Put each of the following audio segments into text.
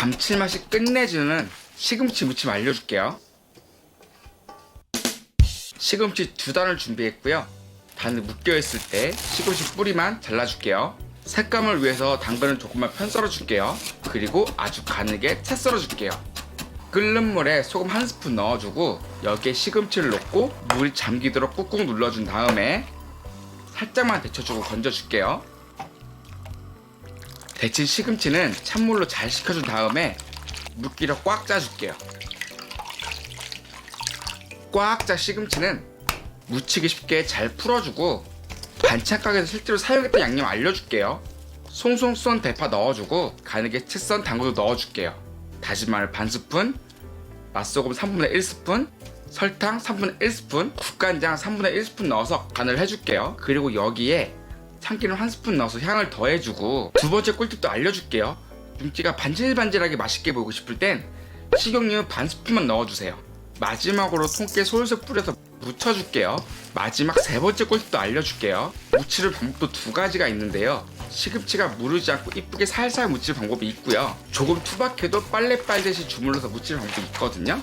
감칠맛이 끝내주는 시금치 무침 알려줄게요. 시금치 두 단을 준비했고요. 단을 묶여있을 때 시금치 뿌리만 잘라줄게요. 색감을 위해서 당근은 조금만 편 썰어줄게요. 그리고 아주 가늘게 채 썰어줄게요. 끓는 물에 소금 한 스푼 넣어주고 여기에 시금치를 넣고 물이 잠기도록 꾹꾹 눌러준 다음에 살짝만 데쳐주고 건져줄게요. 데친 시금치는 찬물로 잘 식혀준 다음에 물기를 꽉 짜줄게요. 꽉 짜 시금치는 무치기 쉽게 잘 풀어주고 반찬 가게에서 실제로 사용했던 양념 알려줄게요. 송송 썬 대파 넣어주고 가늘게 채 썬 당근도 넣어줄게요. 다진 마늘 반 스푼, 맛소금 3분의 1스푼, 설탕 3분의 1스푼, 국간장 3분의 1스푼 넣어서 간을 해줄게요. 그리고 여기에 참기름 한 스푼 넣어서 향을 더해주고 두 번째 꿀팁도 알려줄게요. 김치가 반질반질하게 맛있게 보이고 싶을 땐 식용유 반 스푼만 넣어주세요. 마지막으로 통깨 솔솔 뿌려서 묻혀줄게요. 마지막 세 번째 꿀팁도 알려줄게요. 무칠 방법도 두 가지가 있는데요. 시금치가 무르지 않고 이쁘게 살살 무칠 방법이 있고요. 조금 투박해도 빨래 빨듯이 주물러서 무칠 방법이 있거든요.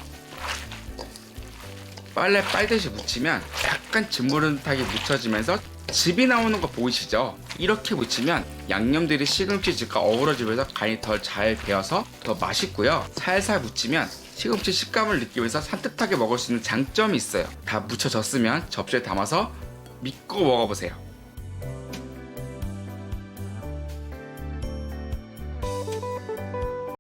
빨래 빨듯이 묻히면 약간 짓무른듯하게 묻혀지면서 즙이 나오는 거 보이시죠? 이렇게 묻히면 양념들이 시금치즙과 어우러지면서 간이 덜 잘 배어서 더 맛있고요. 살살 묻히면 시금치 식감을 느끼면서 산뜻하게 먹을 수 있는 장점이 있어요. 다 묻혀졌으면 접시에 담아서 믿고 먹어보세요.